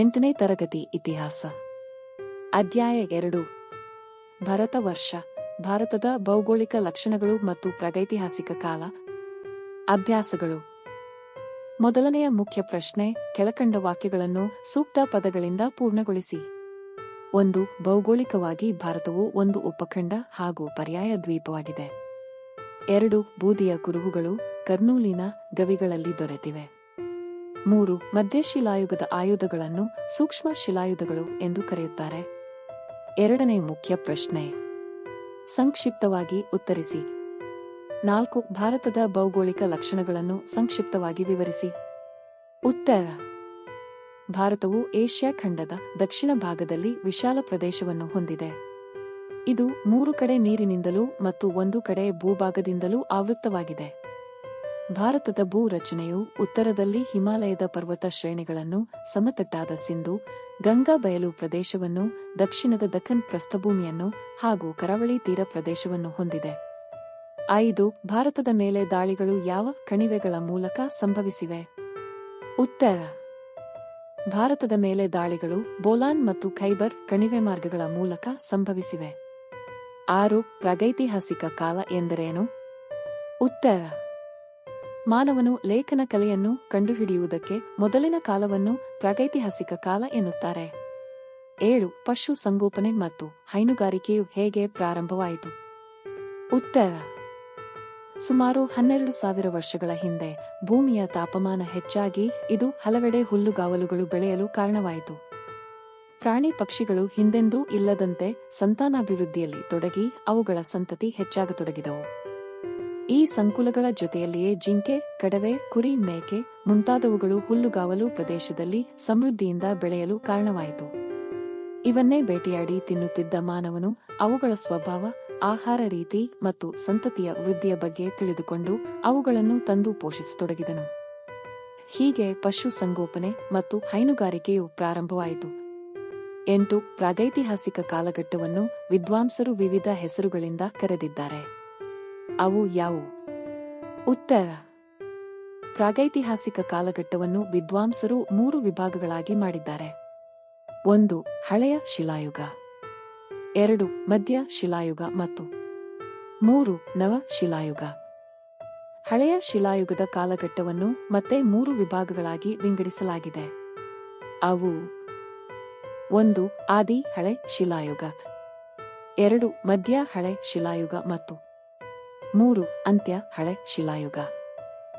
ಎಂಟನೇ ತರಗತಿ ಇತಿಹಾಸ. ಅಧ್ಯಾಯ ಎರಡು. ಭರತ ವರ್ಷ, ಭಾರತದ ಭೌಗೋಳಿಕ ಲಕ್ಷಣಗಳು ಮತ್ತು ಪ್ರಗೈತಿಹಾಸಿಕ ಕಾಲ. ಅಭ್ಯಾಸಗಳು. ಮೊದಲನೆಯ ಮುಖ್ಯ ಪ್ರಶ್ನೆ, ಕೆಳಕಂಡ ವಾಕ್ಯಗಳನ್ನು ಸೂಕ್ತ ಪದಗಳಿಂದ ಪೂರ್ಣಗೊಳಿಸಿ. ಒಂದು, ಭೌಗೋಳಿಕವಾಗಿ ಭಾರತವು ಒಂದು ಉಪಖಂಡ ಹಾಗೂ ಪರ್ಯಾಯ ದ್ವೀಪವಾಗಿದೆ. ಎರಡು, ಬೂದಿಯ ಕುರುಹುಗಳು, ಕರ್ನೂಲಿನ ಗವಿಗಳಲ್ಲಿ ದೊರೆತಿವೆ. ಮೂರು ಮಧ್ಯಶಿಲಾಯುಗದ ಆಯುಧಗಳನ್ನು ಸೂಕ್ಷ್ಮ ಶಿಲಾಯುಧಗಳು ಎಂದು ಕರೆಯುತ್ತಾರೆ. ಎರಡನೇ ಮುಖ್ಯ ಪ್ರಶ್ನೆ. ಸಂಕ್ಷಿಪ್ತವಾಗಿ ಉತ್ತರಿಸಿ. ನಾಲ್ಕು, ಭಾರತದ ಭೌಗೋಳಿಕ ಲಕ್ಷಣಗಳನ್ನು ಸಂಕ್ಷಿಪ್ತವಾಗಿ ವಿವರಿಸಿ. ಉತ್ತರ. ಭಾರತವು ಏಷ್ಯಾ ಖಂಡದ ದಕ್ಷಿಣ ಭಾಗದಲ್ಲಿ ವಿಶಾಲ ಪ್ರದೇಶವನ್ನು ಹೊಂದಿದೆ. ಇದು ಮೂರು ಕಡೆ ನೀರಿನಿಂದಲೂ ಮತ್ತು ಒಂದು ಕಡೆ ಭೂಭಾಗದಿಂದಲೂ ಆವೃತ್ತವಾಗಿದೆ. ಭಾರತದ ಭೂ ರಚನೆಯು ಉತ್ತರದಲ್ಲಿ ಹಿಮಾಲಯದ ಪರ್ವತ ಶ್ರೇಣಿಗಳನ್ನು ಸಮತಟ್ಟಾದ ಸಿಂಧು, ಗಂಗಾ ಬಯಲು ಪ್ರದೇಶವನ್ನು, ದಕ್ಷಿಣದ ದಖನ್ ಪ್ರಸ್ಥಭೂಮಿಯನ್ನು ಹಾಗೂ ಕರಾವಳಿ ತೀರ ಪ್ರದೇಶವನ್ನು ಹೊಂದಿದೆ. ಐದು, ಭಾರತದ ಮೇಲೆ ದಾಳಿಗಳು ಯಾವ ಕಣಿವೆಗಳ ಮೂಲಕ ಸಂಭವಿಸಿವೆ? ಉತ್ತರ. ಭಾರತದ ಮೇಲೆ ದಾಳಿಗಳು ಬೋಲಾನ್ ಮತ್ತು ಖೈಬರ್ ಕಣಿವೆ ಮಾರ್ಗಗಳ ಮೂಲಕ ಸಂಭವಿಸಿವೆ. ಆರು, ಪ್ರಾಗೈತಿಹಾಸಿಕ ಕಾಲ ಎಂದರೇನು? ಉತ್ತರ. ಮಾನವನು ಲೇಖನ ಕಲೆಯನ್ನು ಕಂಡುಹಿಡಿಯುವುದಕ್ಕೆ ಮೊದಲಿನ ಕಾಲವನ್ನು ಪ್ರಾಗೈತಿಹಾಸಿಕ ಕಾಲ ಎನ್ನುತ್ತಾರೆ. ಏಳು, ಪಶು ಸಂಗೋಪನೆ ಮತ್ತು ಹೈನುಗಾರಿಕೆಯು ಹೇಗೆ ಪ್ರಾರಂಭವಾಯಿತು? ಉತ್ತರ. ಸುಮಾರು ಹನ್ನೆರಡು ಸಾವಿರ ವರ್ಷಗಳ ಹಿಂದೆ ಭೂಮಿಯ ತಾಪಮಾನ ಹೆಚ್ಚಾಗಿ ಇದು ಹಲವೆಡೆ ಹುಲ್ಲುಗಾವಲುಗಳು ಬೆಳೆಯಲು ಕಾರಣವಾಯಿತು. ಪ್ರಾಣಿ ಪಕ್ಷಿಗಳು ಹಿಂದೆಂದೂ ಇಲ್ಲದಂತೆ ಸಂತಾನಾಭಿವೃದ್ಧಿಯಲ್ಲಿ ತೊಡಗಿ ಅವುಗಳ ಸಂತತಿ ಹೆಚ್ಚಾಗತೊಡಗಿದವು. ಈ ಸಂಕುಲಗಳ ಜೊತೆಯಲ್ಲಿಯೇ ಜಿಂಕೆ, ಕಡವೆ, ಕುರಿ, ಮೇಕೆ ಮುಂತಾದವುಗಳು ಹುಲ್ಲುಗಾವಲು ಪ್ರದೇಶದಲ್ಲಿ ಸಮೃದ್ಧಿಯಿಂದ ಬೆಳೆಯಲು ಕಾರಣವಾಯಿತು. ಇವನ್ನೇ ಬೇಟೆಯಾಡಿ ತಿನ್ನುತ್ತಿದ್ದ ಮಾನವನು ಅವುಗಳ ಸ್ವಭಾವ, ಆಹಾರ ರೀತಿ ಮತ್ತು ಸಂತತಿಯ ವೃದ್ಧಿಯ ಬಗ್ಗೆ ತಿಳಿದುಕೊಂಡು ಅವುಗಳನ್ನು ತಂದು ಪೋಷಿಸತೊಡಗಿದನು. ಹೀಗೆ ಪಶು ಸಂಗೋಪನೆ ಮತ್ತು ಹೈನುಗಾರಿಕೆಯು ಪ್ರಾರಂಭವಾಯಿತು. ಎಂಟು ಪ್ರಾಗೈತಿಹಾಸಿಕ ಕಾಲಘಟ್ಟವನ್ನು ವಿದ್ವಾಂಸರು ವಿವಿಧ ಹೆಸರುಗಳಿಂದ ಕರೆದಿದ್ದಾರೆ. ಅವು ಯಾವು ಉತ್ತರ. ಪ್ರಾಗೈತಿಹಾಸಿಕ ಕಾಲಘಟ್ಟವನ್ನು ವಿದ್ವಾಂಸರು ಮೂರು ವಿಭಾಗಗಳಾಗಿ ಮಾಡಿದ್ದಾರೆ. ಒಂದು, ಹಳೆಯ ಶಿಲಾಯುಗ. ಎರಡು, ಮಧ್ಯ ಶಿಲಾಯುಗ ಮತ್ತು ಮೂರು, ನವ ಶಿಲಾಯುಗ. ಹಳೆಯ ಶಿಲಾಯುಗದ ಕಾಲಘಟ್ಟವನ್ನು ಮತ್ತೆ ಮೂರು ವಿಭಾಗಗಳಾಗಿ ವಿಂಗಡಿಸಲಾಗಿದೆ. ಅವು ಒಂದು, ಆದಿ ಹಳೆ ಶಿಲಾಯುಗ. ಎರಡು, ಮಧ್ಯ ಹಳೆ ಶಿಲಾಯುಗ ಮತ್ತು ಮೂರು, ಅಂತ್ಯ, ಹಳೆ, ಶಿಲಾಯುಗ.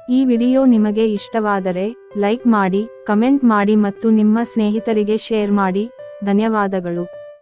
ಈ ವಿಡಿಯೋ ನಿಮಗೆ ಇಷ್ಟವಾದರೆ ಲೈಕ್ ಮಾಡಿ, ಕಮೆಂಟ್ ಮಾಡಿ ಮತ್ತು ನಿಮ್ಮ ಸ್ನೇಹಿತರಿಗೆ ಶೇರ್ ಮಾಡಿ. ಧನ್ಯವಾದಗಳು.